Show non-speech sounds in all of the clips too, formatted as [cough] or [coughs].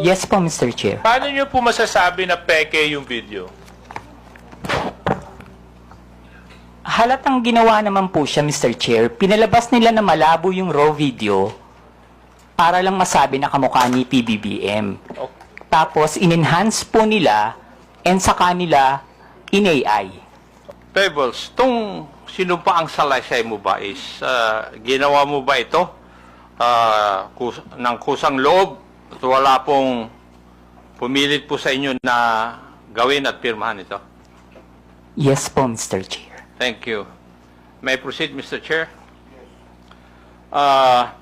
Yes po, Mr. Chair. Paano nyo po masasabi na peke yung video? Halatang ginawa naman po siya, Mr. Chair. Pinalabas nila na malabo yung raw video para lang masabi na kamukha ni PBBM. Okay. Tapos, in-enhance po nila and sa kanila in AI. Pebbles, tung sinumpa ang salaysay mo ba is ah, ginawa mo ba ito ah, kus- ng kusang loob at wala pong pumilit po sa inyo na gawin at pirmahan ito? Yes po, Mr. Chair. Thank you. May I proceed, Mr. Chair? Ah,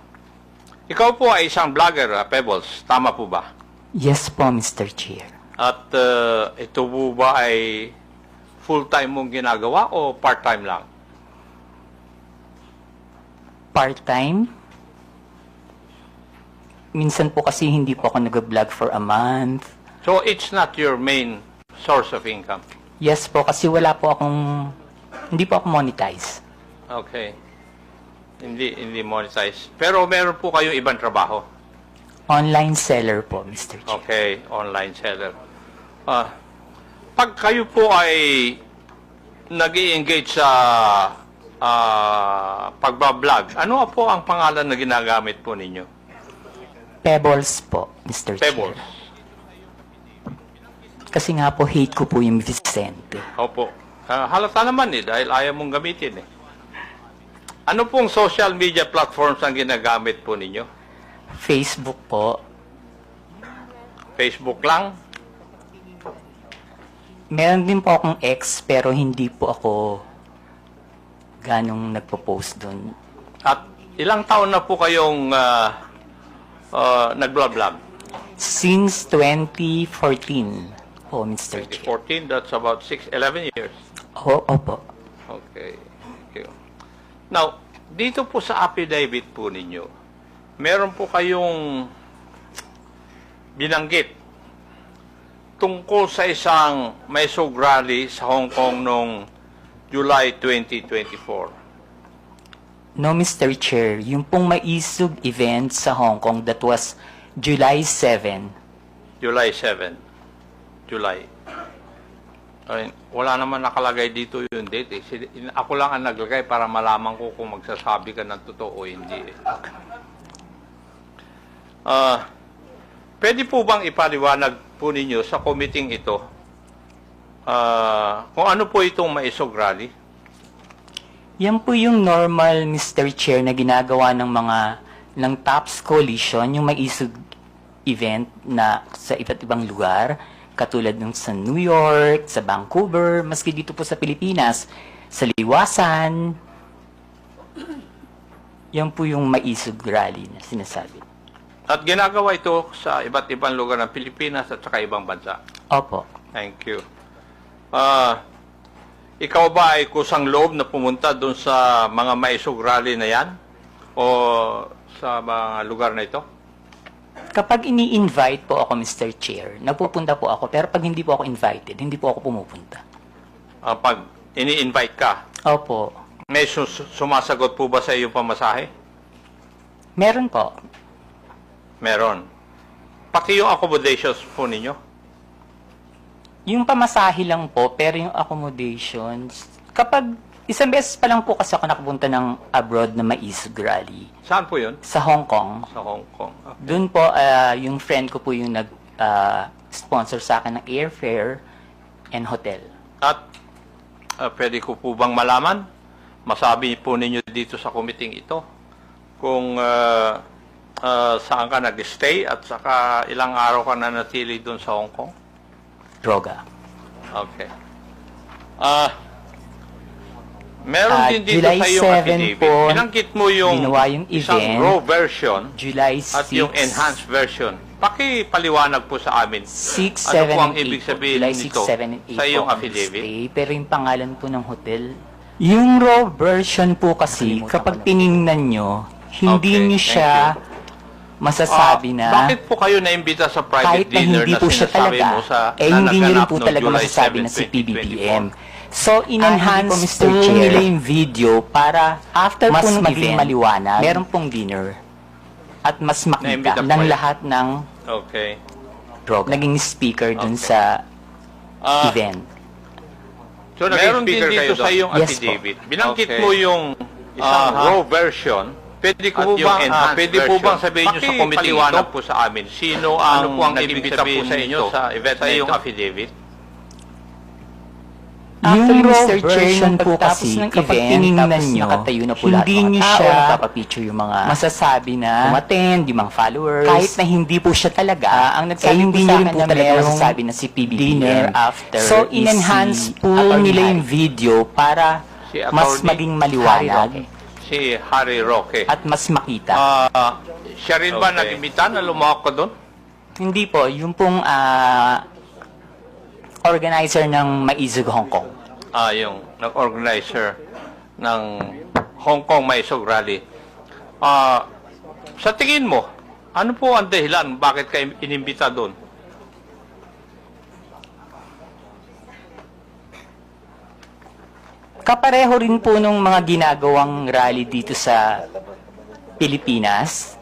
ikaw po ay isang vlogger, ah, Pebbles. Tama po ba? Yes po, Mr. Chair. At ah, ito po ba ay full-time mong ginagawa o part-time lang? Part-time? Minsan po kasi hindi po ako nag-vlog for a month. So it's not your main source of income. Yes po, kasi wala po akong... Hindi po ako monetize. Okay. Hindi hindi monetize. Pero meron po kayong ibang trabaho. Online seller po, Mr. Chair. Okay, online seller. Ah, pag kayo po ay nag engage sa ah, pagbablog, ano po ang pangalan na ginagamit po ninyo? Pebbles po, Mr. Pebbles. Chair. Kasi nga po, hate ko po yung Vicente. Opo. Ah, halata naman eh, dahil ayaw mong gamitin eh. Ano pong social media platforms ang ginagamit po ninyo? Facebook po, Facebook lang? meron din po akong ex pero hindi po ako ganong nagpo-post doon. At ilang taon na po kayong uh, uh, nag-vlog? Since 2014 po, Mr. Chair. 14, that's about 6, 11 years. O, opo. Okay. Thank you. Now, dito po sa affidavit po ninyo, meron po kayong binanggit tungkol sa isang rally sa Hong Kong noong July 2024. No, Mr. Chair, yung pong maisug event sa Hong Kong that was July 7. July 7. July. Ay, wala naman nakalagay dito yung date. Eh. Ako lang ang naglagay para malaman ko kung magsasabi ka ng totoo o hindi. eh. Ah, pwede po bang ipaliwanag po ninyo sa committee ito ah, kung ano po itong maisog rally? Yan po yung normal, Mr. Chair, na ginagawa ng mga ng TOPS Coalition, yung maisug event na sa iba't ibang lugar, katulad ng sa New York, sa Vancouver, maski dito po sa Pilipinas, sa Liwasan. Yan po yung maisug rally na sinasabi. At ginagawa ito sa iba't ibang lugar ng Pilipinas at saka ibang bansa. Opo. Thank you. Ah, ikaw ba ay kusang loob na pumunta doon sa mga maisog rally na yan? O sa mga lugar na ito? Kapag ini-invite po ako, Mr. Chair, nagpupunta po ako. Pero pag hindi po ako invited, hindi po ako pumupunta. Ah, pag ini-invite ka, Opo. may sus- sumasagot po ba sa iyong pamasahe? Meron po. Meron. Pati yung accommodations po ninyo? Yung pamasahe lang po, pero yung accommodations, kapag isang beses pa lang po kasi ako nakapunta ng abroad na maisog rally Saan po yun? sa Hong Kong. Sa Hong Kong. Ah, Doon po, ah, yung friend ko po yung nag-sponsor sa akin ng airfare and hotel. At ah, pwede ko po bang malaman? Masabi po ninyo dito sa committee ito kung ah, ah, saan ka nag-stay at saka ilang araw ka na natili doon sa Hong Kong? Droga. Okay. Ah, meron Ah, din dito July sa iyong 7 affidavit. po, Binanggit mo yung ginawa yung isang event. raw version July 6. at yung enhanced version. Paki-paliwanag po sa amin. 6, ano 7, po ang and 8 ibig po. sabihin July nito 6, 7, and 8 sa iyong po ang affidavit? stay, pero yung pangalan po ng hotel. Yung raw version po kasi, Nakalimutan kapag tiningnan nyo, hindi Okay, nyo thank siya masasabi Ah, na Bakit po kayo naimbita sa private kahit na dinner hindi na po siya sinasabi talaga, mo sa eh na hindi nyo rin po noong talaga July masasabi 7, na si 2024? PBBM. So, in-enhance Ah, po nila yung video para after mas po maging maliwanag, meron pong dinner at mas makita ng lahat ng Okay. program. Naging speaker dun Okay. sa Ah, event. So, meron din speaker kayo dito sa iyong Yes affidavit. Binanggit Okay. mo yung Isang ah, raw version. Pwede ko po yung bang, ah, pwede po bang sabihin nyo sa committee ito po sa amin? Sino ang, Ano po ang ibig nag-imbita sabihin po sa inyo sa event Sa iyong ito? affidavit? Yung raw Mr. Chair, version nung po kasi, ng kapag tapos nyo, nakatayo na po hindi lahat ng nyo mga siya tao, napapicture yung mga masasabi na umattend, yung mga followers. kahit na hindi po siya talaga, Ah, ang nagsabi eh, hindi po nyo sa akin po na talaga merong masasabi na si PBBM. dinner after So, is in-enhance po nila yung video para Si mas maging Harry maliwanag Roque. Si Harry Roque. at mas makita. Ah, siya rin ba Okay. nag-imbita na lumawak ka doon? Hindi po, yung pong ah, organizer ng Maizug Hong Kong. Ah, yung nag-organizer ng Hong Kong Maisog Rally. Ah, sa tingin mo, ano po ang dahilan bakit ka inimbita doon? Kapareho rin po nung mga ginagawang rally dito sa Pilipinas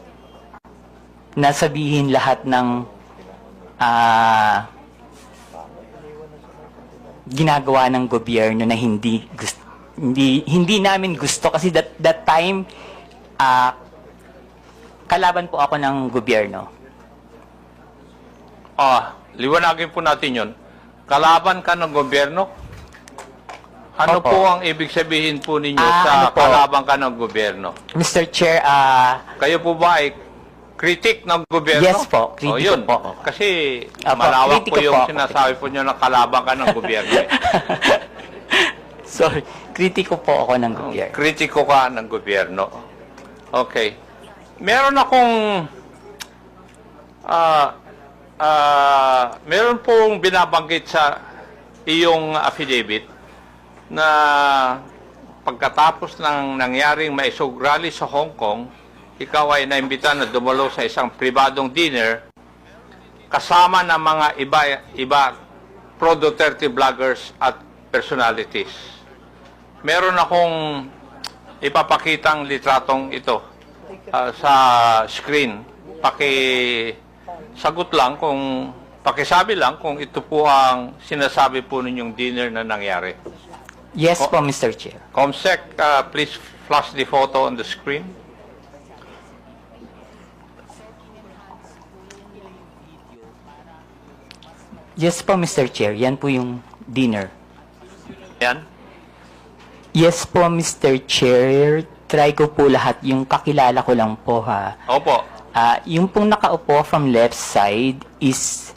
na sabihin lahat ng ah, ginagawa ng gobyerno na hindi gusto hindi hindi namin gusto kasi that that time ah, kalaban po ako ng gobyerno. Ah, liwanagin po natin yon. Kalaban ka ng gobyerno? Ano Opo. po ang ibig sabihin po ninyo Ah, sa ano po? kalaban ka ng gobyerno? Mr. Chair, ah Kayo po ba ay kritik ng gobyerno? Yes po, kritiko oh, yun. po. Kasi Opo, malawak kritiko po yung po ako. sinasabi po nyo na kalaban ka ng gobyerno. eh. [laughs] sorry, kritiko po ako ng gobyerno. Kritiko ka ng gobyerno. Okay. Meron akong ah ah meron pong binabanggit sa iyong affidavit na pagkatapos ng nangyaring maisog rally sa Hong Kong, ikaw ay naimbita na dumalo sa isang pribadong dinner kasama ng mga iba iba pro Duterte vloggers at personalities meron akong ipapakitang litratong ito ah, sa screen. Paki sagot lang kung pakisabi lang kung ito po ang sinasabi po ninyong dinner na nangyari. Yes po, Mr. Chair. Comsec, ah, please flash the photo on the screen. Yes po, Mr. Chair. Yan po yung dinner. Yan. Yes po, Mr. Chair. Try ko po lahat. Yung kakilala ko lang po, ha. Opo. Ah, yung pong nakaupo from left side is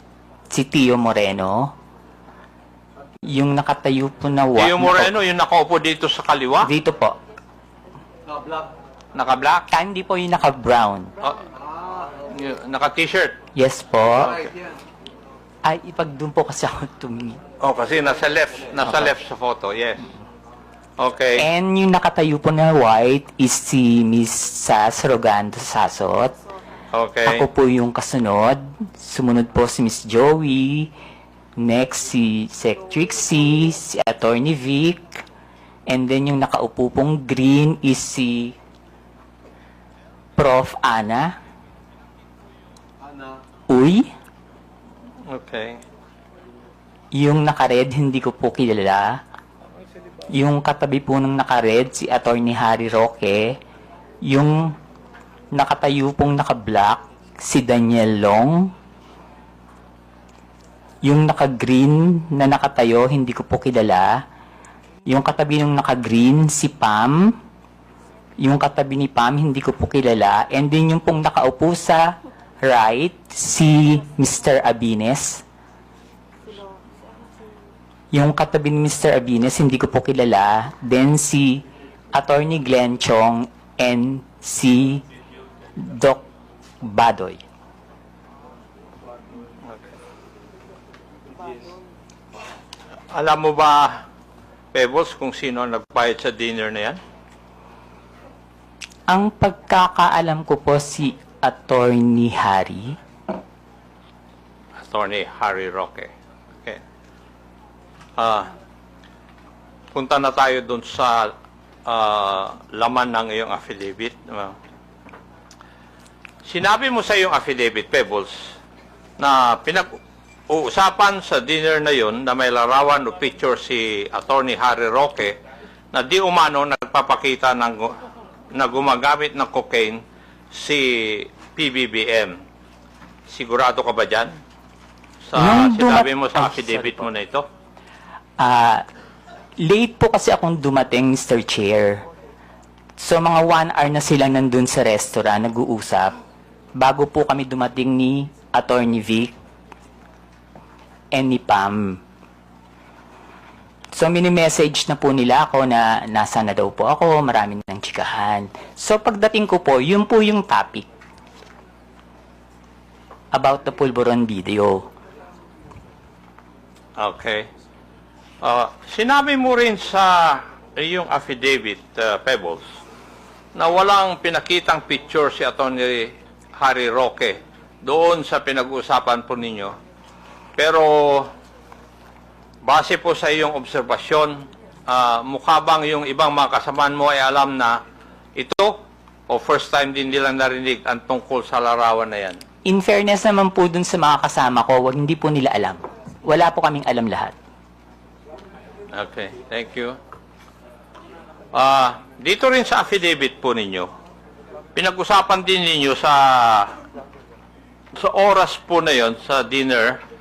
si Tio Moreno. Yung nakatayo po na wa- Tio Moreno, yung nakaupo dito sa kaliwa, Dito po. naka-black, Ah, hindi po yung naka-brown. ah, yung naka-t-shirt. Yes po. Ay, ipag doon po kasi ako tumingin. Oh, kasi nasa left, nasa Opo. left sa photo, yes. Okay. And yung nakatayo po na white is si Miss Sas Rogando Sasot. Okay. Ako po yung kasunod. Sumunod po si Miss Joey. Next si Sec Trixie, si Attorney Vic. And then yung nakaupo pong green is si Prof. Ana. Uy. Okay. Yung naka-red, hindi ko po kilala. Yung katabi po ng naka-red, si Attorney Harry Roque. Yung nakatayo pong naka-black, si Daniel Long. Yung naka-green na nakatayo, hindi ko po kilala. Yung katabi ng naka-green, si Pam. Yung katabi ni Pam, hindi ko po kilala. And then yung pong nakaupo sa right, si Mr. Abines. Yung katabi ni Mr. Abines, hindi ko po kilala. Then si Attorney Glenn Chong and si Doc Badoy. Alam mo ba, Pebbles, kung sino ang nagbayad sa dinner na yan? Ang pagkakaalam ko po si Attorney Harry. Attorney Harry Roque. Okay. Ah, punta na tayo dun sa ah, laman ng iyong affidavit. Ah, sinabi mo sa iyong affidavit, Pebbles, na pinag-uusapan sa dinner na yon na may larawan o picture si Attorney Harry Roque na di umano nagpapakita ng, na gumagamit ng cocaine si PBBM. Sigurado ka ba dyan? Sa Nung sinabi mo sa Ay, affidavit mo na ito? Ah, late po kasi akong dumating, Mr. Chair. So, mga one hour na sila nandun sa restaurant, nag-uusap. Bago po kami dumating ni Attorney Vic and Pam. So, mini-message na po nila ako na nasa na daw po ako, marami ng chikahan. So, pagdating ko po, yun po yung topic about the Pulveron video. Okay. Ah, sinabi mo rin sa iyong affidavit, uh, Pebbles, na walang pinakitang picture si Atty. Harry Roque doon sa pinag-uusapan po ninyo. Pero base po sa iyong obserbasyon, ah, mukha bang yung ibang mga kasamaan mo ay alam na ito o first time din nilang narinig ang tungkol sa larawan na yan? In fairness naman po dun sa mga kasama ko, wag hindi po nila alam. Wala po kaming alam lahat. Okay, thank you. Ah, dito rin sa affidavit po ninyo, pinag-usapan din ninyo sa sa oras po na yon sa dinner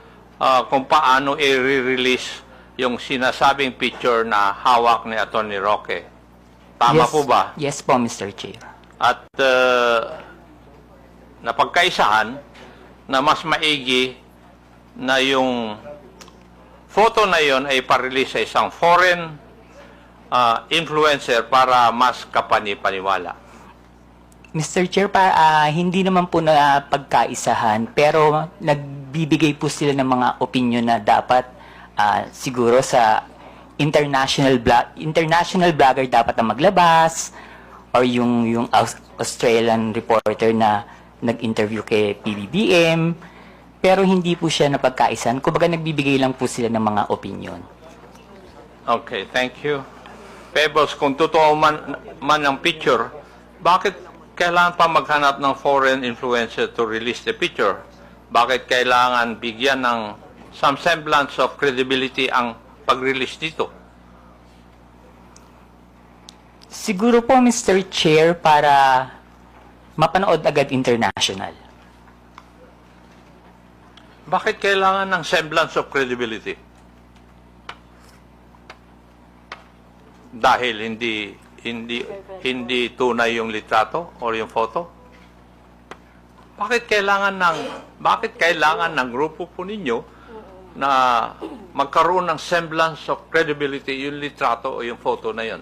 ah, kung paano i-release yung sinasabing picture na hawak ni Atty. Roque. Tama Yes- po ba? Yes po, Mr. Chair. At uh, napagkaisahan na mas maigi na yung photo na yon ay parelease sa isang foreign uh, influencer para mas kapani-paniwala. Mr. Chair, pa, ah, hindi naman po na pagkaisahan, pero nagbibigay po sila ng mga opinion na dapat ah, siguro sa international blo- international blogger dapat na maglabas or yung yung Aus- Australian reporter na nag-interview kay PBBM pero hindi po siya napagkaisahan kumbaga nagbibigay lang po sila ng mga opinion Okay, thank you. Pebbles, kung totoo man, man ang picture, bakit kailangan pa maghanap ng foreign influencer to release the picture? Bakit kailangan bigyan ng some semblance of credibility ang pag-release dito? Siguro po, Mr. Chair, para mapanood agad international. Bakit kailangan ng semblance of credibility? Dahil hindi hindi hindi tunay yung litrato or yung photo? Bakit kailangan ng bakit kailangan ng grupo po ninyo na magkaroon ng semblance of credibility yung litrato o yung photo na yon?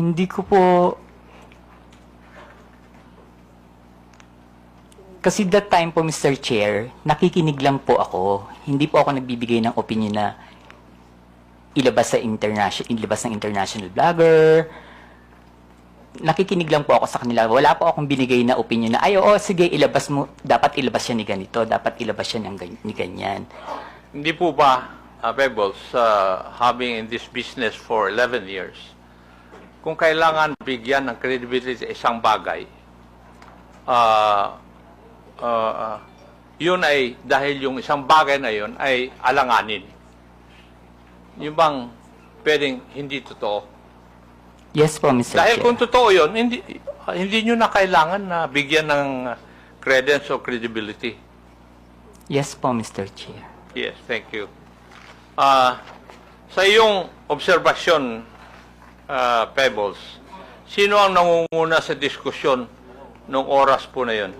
Hindi ko po... Kasi that time po, Mr. Chair, nakikinig lang po ako. Hindi po ako nagbibigay ng opinion na ilabas sa international ilabas ng international blogger. Nakikinig lang po ako sa kanila. Wala po akong binigay na opinion na, ay, oo, sige, ilabas mo, dapat ilabas siya ni ganito, dapat ilabas siya ng ni ganyan. Hindi po ba, uh, Pebbles, uh, having in this business for 11 years, kung kailangan bigyan ng credibility sa isang bagay, uh, uh, yun ay dahil yung isang bagay na yun ay alanganin. Yung bang pwedeng hindi totoo? Yes po, Mr. Dahil Chair. kung totoo yun, hindi, uh, hindi nyo na kailangan na bigyan ng uh, credence o credibility. Yes po, Mr. Chair. Yes, thank you. Ah, sa iyong obserbasyon, ah, Pebbles, sino ang nangunguna sa diskusyon nung oras po na yun?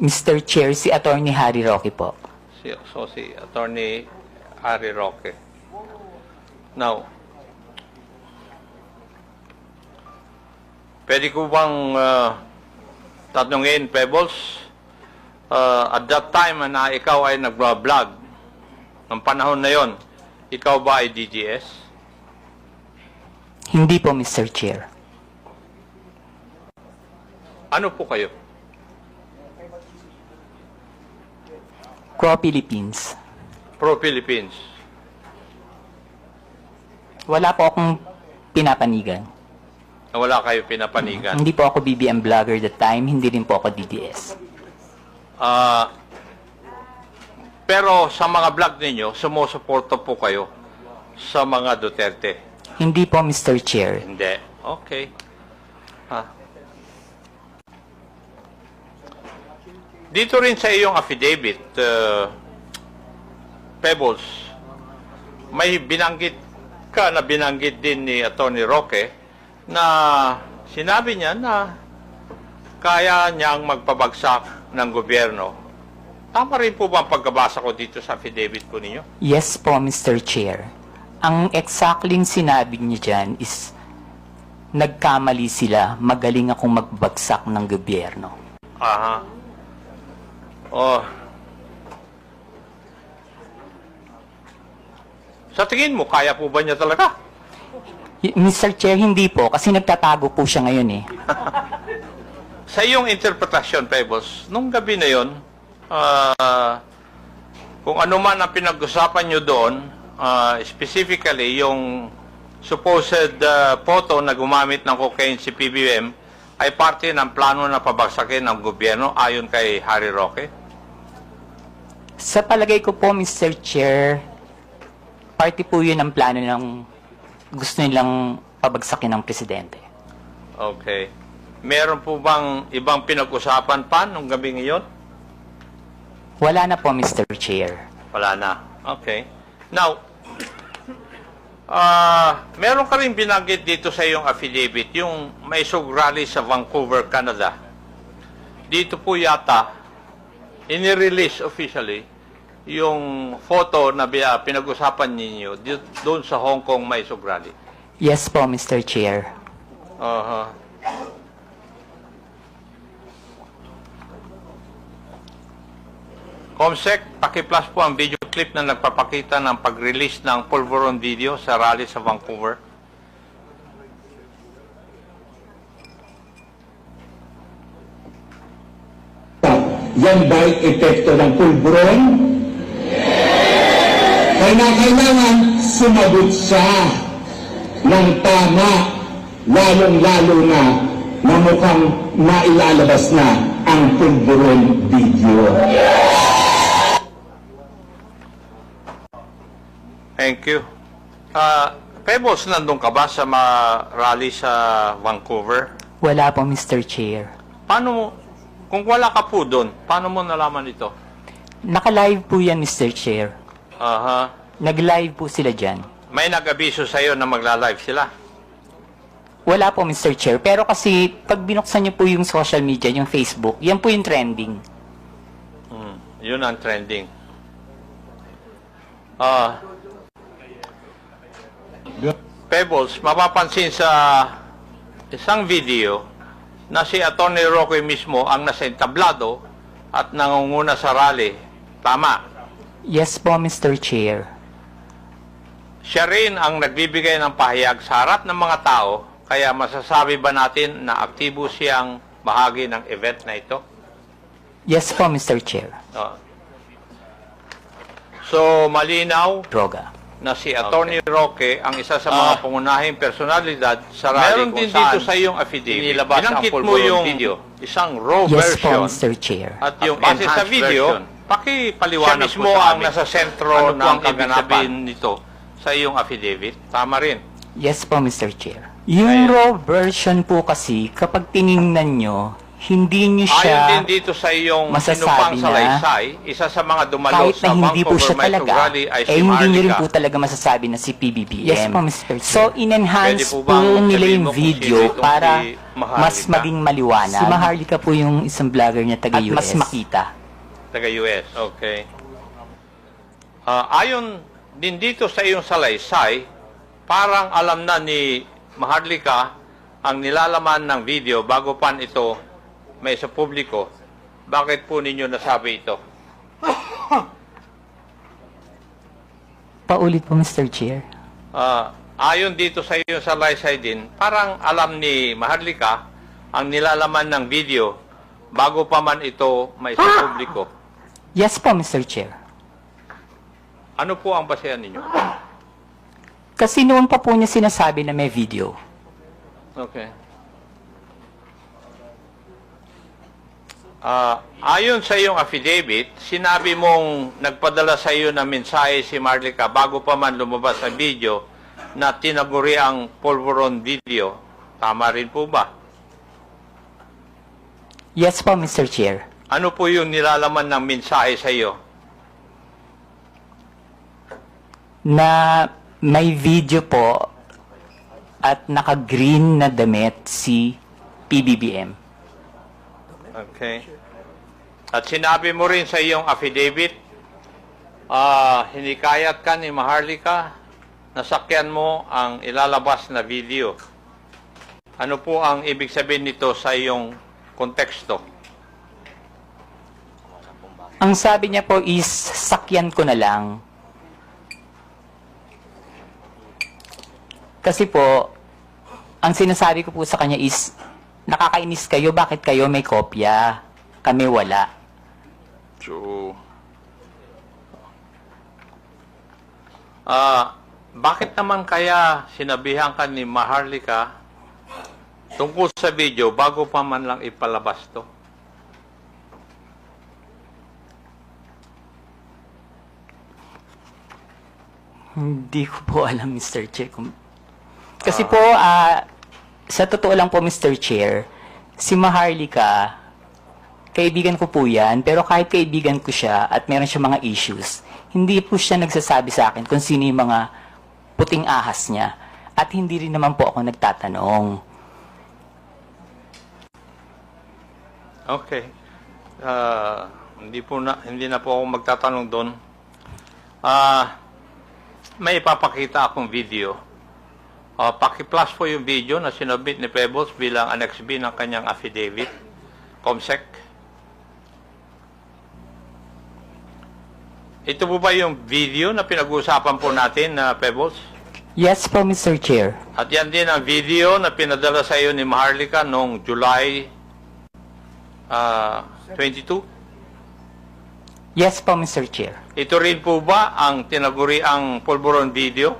Mr. Chair, si Attorney Harry Roque po. Si, so si Attorney Harry Roque. Now, pwede ko bang ah, tatanungin, Pebbles, ah, at that time na ikaw ay nag-vlog, ng panahon na yon, ikaw ba ay DGS? Hindi po, Mr. Chair. Ano po kayo? Crow Philippines. Pro-Philippines. Wala po akong pinapanigan. Na wala kayo pinapanigan. Hindi po ako BBM vlogger that time, hindi rin po ako DDS. Ah, pero sa mga vlog ninyo, sumusuporta po kayo sa mga Duterte. Hindi po, Mr. Chair. Hindi. Okay. Ha. Dito rin sa iyong affidavit, uh, Pebbles, may binanggit ka na binanggit din ni Atty. Roque na sinabi niya na kaya niyang magpabagsak ng gobyerno. Tama rin po ba ang pagkabasa ko dito sa affidavit po ninyo? Yes po, Mr. Chair. Ang exactly sinabi niya dyan is nagkamali sila, magaling akong magbagsak ng gobyerno. Aha. Oh. Sa tingin mo, kaya po ba niya talaga? Y- Mr. Chair, hindi po, kasi nagtatago po siya ngayon eh. [laughs] Sa iyong interpretasyon, Pebbles, nung gabi na yon, ah, kung ano man ang pinag-usapan nyo doon, ah, specifically yung supposed ah, photo na gumamit ng cocaine si PBM, ay parte ng plano na pabagsakin ng gobyerno ayon kay Harry Roque? Sa palagay ko po, Mr. Chair, party po yun ang plano ng gusto nilang pabagsakin ng presidente. Okay. Meron po bang ibang pinag-usapan pa nung gabi ngayon? Wala na po, Mr. Chair. Wala na. Okay. Now, ah, meron ka rin binanggit dito sa iyong affidavit, yung may rally sa Vancouver, Canada. Dito po yata, inirelease officially, yung photo na pinag-usapan ninyo di- doon sa Hong Kong may sug rally. Yes po, Mr. Chair. Aha. Comsec, paki-plus po ang video clip na nagpapakita ng pag-release ng Pulveron video sa rally sa Vancouver. Yan ba'y epekto ng pulburon? Kaya kailangan sumagot siya ng tama, lalong-lalo na na mukhang mailalabas na ang pulburon video. Thank you. Ah, Pebbles, nandun ka ba sa mga rally sa Vancouver? Wala po, Mr. Chair. Paano mo, kung wala ka po doon, paano mo nalaman ito? Naka-live po yan, Mr. Chair. Aha. Nag-live po sila dyan. May nag-abiso sa'yo na magla-live sila. Wala po, Mr. Chair. Pero kasi, pag binuksan niyo po yung social media, yung Facebook, yan po yung trending. Mm, yun ang trending. Ah. Pebbles, mapapansin sa isang video na si Atty. Roque mismo ang nasa entablado at nangunguna sa rally. Tama. Yes po, Mr. Chair. Siya rin ang nagbibigay ng pahayag sa harap ng mga tao, kaya masasabi ba natin na aktibo siyang bahagi ng event na ito? Yes po, Mr. Chair. Ah. So, malinaw Droga. na si Attorney Roque ang isa sa mga pangunahing personalidad sa rally Meron kung din saan dito sa iyong affidavit. inilabas ang Binanggit mo yung video. isang raw Yes po, version Mr. Chair. at yung base base sa enhanced video, version. Pakipaliwanag Siya mo mismo sa ang amin. nasa sentro ano po ng ang ibig kaganapan. sabihin nito sa iyong affidavit. Tama rin. Yes po, Mr. Chair. Yung Ayun. raw version po kasi, kapag tiningnan nyo, hindi nyo siya, Ayon din dito sa iyong masasabi na salaysay, isa sa mga dumalo kahit sa na hindi po Vancouver siya Metro talaga, Rally ay eh si hindi nyo rin Marlica. po talaga masasabi na si PBBM. Yes po, Mr. Chair. So, in-enhance po po, bang nila sabihin yung kung video itong para si Maharlika? mas maging maliwanag. Si Maharlika po yung isang vlogger niya at taga-US. mas makita. Taga-US, okay. Ah, ayon din dito sa iyong salaysay, parang alam na ni Maharlika ang nilalaman ng video bago pan ito may sa publiko. Bakit po ninyo nasabi ito? [coughs] Paulit po, Mr. Chair. Ah, ayon dito sa iyong salaysay din, parang alam ni Maharlika ang nilalaman ng video bago pa man ito may sa [coughs] publiko. Yes po, Mr. Chair. Ano po ang basehan ninyo? Kasi noon pa po niya sinasabi na may video. Okay. Ah, ayon sa iyong affidavit, sinabi mong nagpadala sa iyo ng mensahe si Marlica bago pa man lumabas ang video na tinaguri ang polvoron video. Tama rin po ba? Yes po, Mr. Chair. Ano po yung nilalaman ng mensahe sa iyo? Na may video po at naka-green na damit si PBBM. Okay. At sinabi mo rin sa iyong affidavit, ah, hinikayat ka ni Maharlika, nasakyan mo ang ilalabas na video. Ano po ang ibig sabihin nito sa iyong konteksto? Ang sabi niya po is, sakyan ko na lang. Kasi po, ang sinasabi ko po sa kanya is, nakakainis kayo, bakit kayo may kopya? Kami wala. So, ah, bakit naman kaya sinabihan ka ni Maharlika tungkol sa video bago pa man lang ipalabas to? Hindi ko po [laughs] alam, Mr. Chair. Kung... Kasi po, ah, sa totoo lang po, Mr. Chair, si Maharlika, kaibigan ko po yan, pero kahit kaibigan ko siya at meron siya mga issues, hindi po siya nagsasabi sa akin kung sino yung mga puting ahas niya. At hindi rin naman po ako nagtatanong. Okay. Ah, hindi po na hindi na po ako magtatanong doon. Ah, may ipapakita akong video. Ah, paki-plus po yung video na sinubmit ni Pebbles bilang Annex B ng kanyang affidavit. Comsec. Ito po ba yung video na pinag-uusapan po natin na Pebbles? Yes po, Mr. Chair. At yan din ang video na pinadala sa iyo ni Maharlika noong July ah, 22. Yes po, Mr. Chair. Ito rin po ba ang tinaguri ang pulburon video?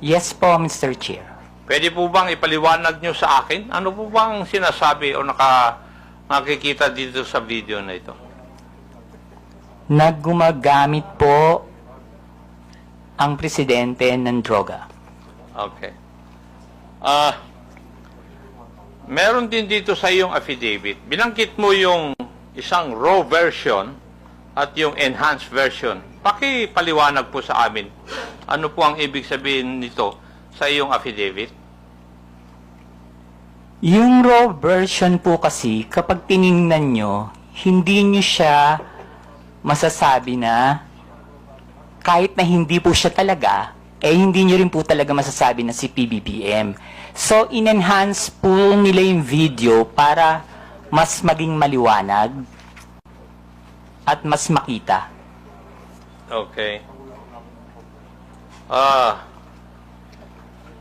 Yes po, Mr. Chair. Pwede po bang ipaliwanag nyo sa akin? Ano po bang sinasabi o naka, nakikita dito sa video na ito? Naggumagamit po ang presidente ng droga. Okay. Ah, meron din dito sa iyong affidavit. Binangkit mo yung isang raw version at yung enhanced version. Paki-paliwanag po sa amin. Ano po ang ibig sabihin nito sa iyong affidavit? Yung raw version po kasi, kapag tiningnan nyo, hindi nyo siya masasabi na kahit na hindi po siya talaga, eh hindi nyo rin po talaga masasabi na si PBBM. So, in-enhance po nila yung video para mas maging maliwanag at mas makita. Okay. Ah,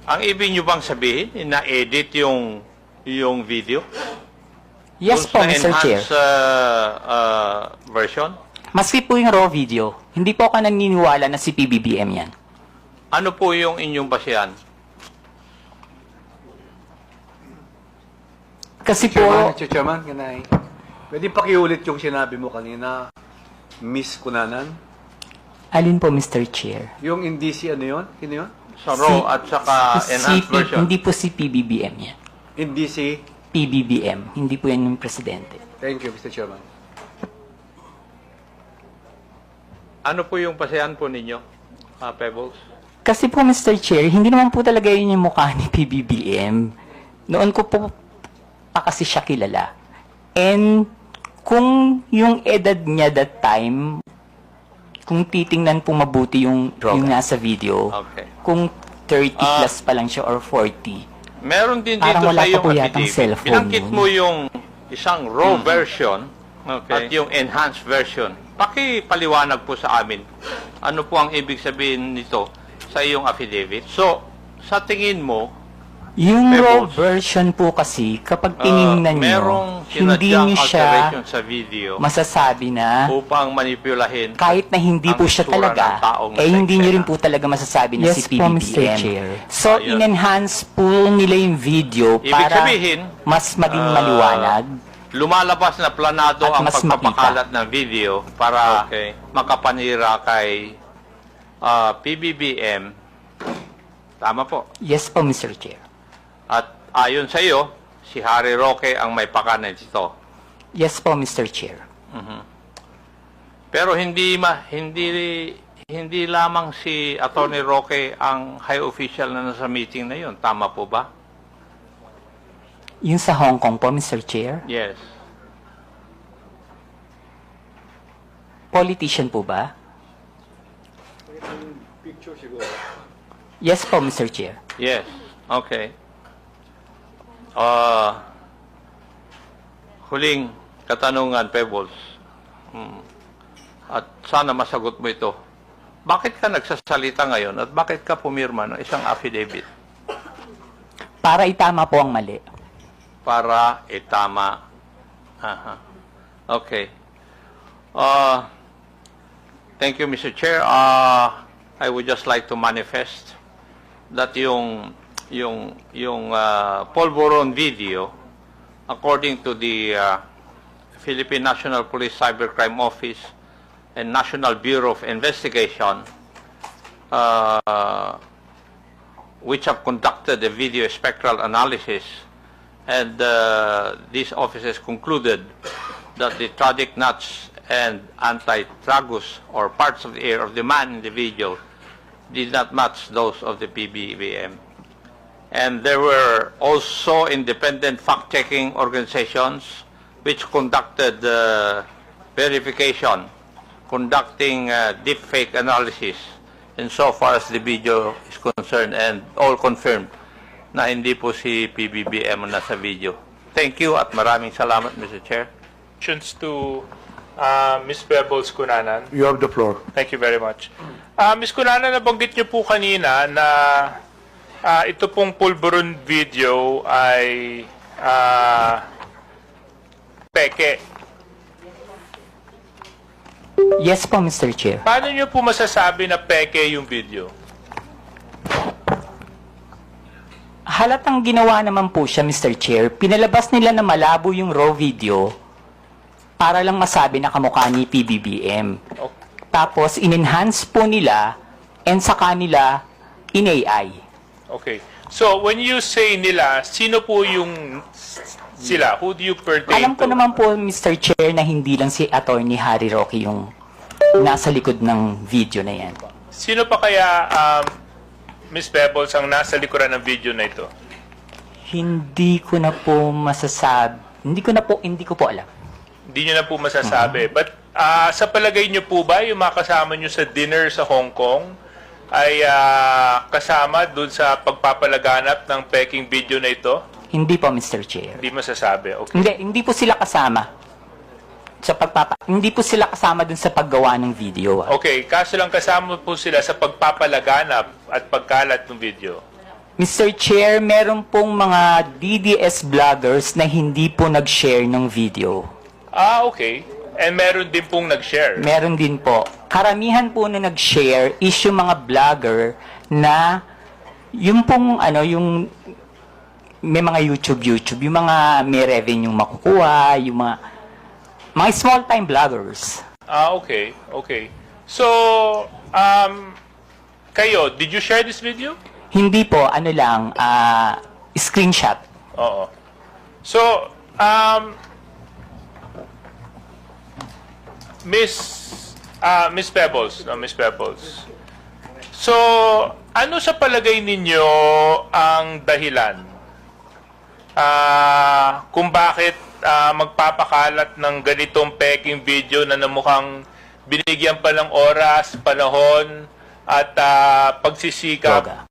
ang ibig nyo bang sabihin, na-edit yung yung video? Yes Dun po, sa Mr. Chair. enhanced ah, ah, version? Maski po yung raw video, hindi po ako naniniwala na si PBBM yan. Ano po yung inyong basihan? Kasi Chairman, po, Mr. Chairman, ganay. Pwede pakiulit yung sinabi mo kanina, Miss Kunanan. alin po Mr. Chair? Yung indisi, ano yun? Sino yun? Sa raw at saka si enhanced P- version? Hindi po si PBBM yan. Indisi. PBBM, hindi po yan yung presidente. Thank you, Mr. Chairman. Ano po yung basihan po ninyo, ah, Pebbles? Kasi po Mr. Chair, hindi naman po talaga yun yung mukha ni PBBM. Noon ko po pa kasi siya kilala. And kung yung edad niya that time, kung titingnan po mabuti yung, yung nasa video, Okay. kung 30 Ah. plus pa lang siya or 40, Meron din Parang dito wala sa pa iyong affidavit. cellphone Binangkit mo yung isang raw version at yung enhanced version. Paki-paliwanag po sa amin. Ano po ang ibig sabihin nito sa iyong affidavit? So, sa tingin mo, Yung raw version po kasi, kapag ah, tiningnan nyo, merong hindi nyo siya alteration sa video masasabi na upang manipulahin kahit na hindi po siya talaga, eh hindi nyo rin po talaga masasabi na Yes si po, PBBM. Mr. Chair. So, Ayun. in-enhance po nila yung video Ibig para sabihin, mas maging ah, maliwanag. lumalabas na planado At ang mas pagpapakalat ng video para Okay. makapanira kay ah, PBBM. Tama po. Yes po, Mr. Chair. At ayon sa iyo, si Harry Roque ang may pakanan dito. Yes po, Mr. Chair. Pero hindi ma hindi hindi lamang si Attorney Roque ang high official na nasa meeting na 'yon. Tama po ba? Yung sa Hong Kong po, Mr. Chair. Yes. Politician po ba? Yes po, Mr. Chair. Yes. Okay. Ah huling katanungan, Pebbles. Hmm. At sana masagot mo ito. Bakit ka nagsasalita ngayon at bakit ka pumirma ng isang affidavit Para itama po ang mali. para itama? Aha. Okay. Uh, thank you, Mr. Chair. Uh, I would just like to manifest that yung yung yung uh, Polvoron video according to the uh, Philippine National Police Cybercrime Office and National Bureau of Investigation uh, which have conducted a video spectral analysis and uh, these officers concluded that the tragic nuts and anti-tragus or parts of the ear of the man in the video did not match those of the PBBM. And there were also independent fact-checking organizations which conducted uh, verification, conducting uh, deepfake analysis insofar as the video is concerned and all confirmed na hindi po si PBBM ang nasa video. Thank you at maraming salamat, Mr. Chair. Questions to uh, Ms. Pebbles Kunanan. You have the floor. Thank you very much. Uh, Ms. Kunanan, nabanggit niyo po kanina na ah, ito pong pulburon video ay ah, peke. Yes po, Mr. Chair. Paano niyo po masasabi na peke yung video? Halatang ginawa naman po siya, Mr. Chair. Pinalabas nila na malabo yung raw video para lang masabi na kamukha ni PBBM. Okay. Tapos, in-enhance po nila and sa kanila in AI. Okay. So, when you say nila, sino po yung sila? Who do you pertain Alam ko to? naman po, Mr. Chair, na hindi lang si Attorney Harry Roque yung nasa likod ng video na yan. Sino pa kaya, um, Ms. Pebbles, ang nasa likuran ng video na ito? Hindi ko na po masasabi. Hindi ko na po, hindi ko po alam. Hindi nyo na po masasabi. But ah, sa palagay nyo po ba, yung mga kasama nyo sa dinner sa Hong Kong ay ah, kasama dun sa pagpapalaganap ng peking video na ito? Hindi po, Mr. Chair. Hindi masasabi. Okay. Hindi, hindi po sila kasama. Sa pagpapa, hindi po sila kasama dun sa paggawa ng video. ah. Okay, kaso lang kasama po sila sa pagpapalaganap at pagkalat ng video. Mr. Chair, meron pong mga DDS vloggers na hindi po nag-share ng video. Ah, okay. And meron din pong nag-share. Meron din po. Karamihan po na nag-share is yung mga vlogger na yung pong ano, yung may mga YouTube, YouTube, yung mga may revenue makukuha, yung mga mga small-time vloggers. Ah, okay. Okay. So, um, kayo, did you share this video? Hindi po, ano lang, ah, screenshot. Oo. So, um, Miss, ah, Miss Pebbles, no, Miss Pebbles. So, ano sa palagay ninyo ang dahilan ah kung bakit ah, magpapakalat ng ganitong peking video na namukhang binigyan pa ng oras, panahon, at ah, pagsisikap Droga.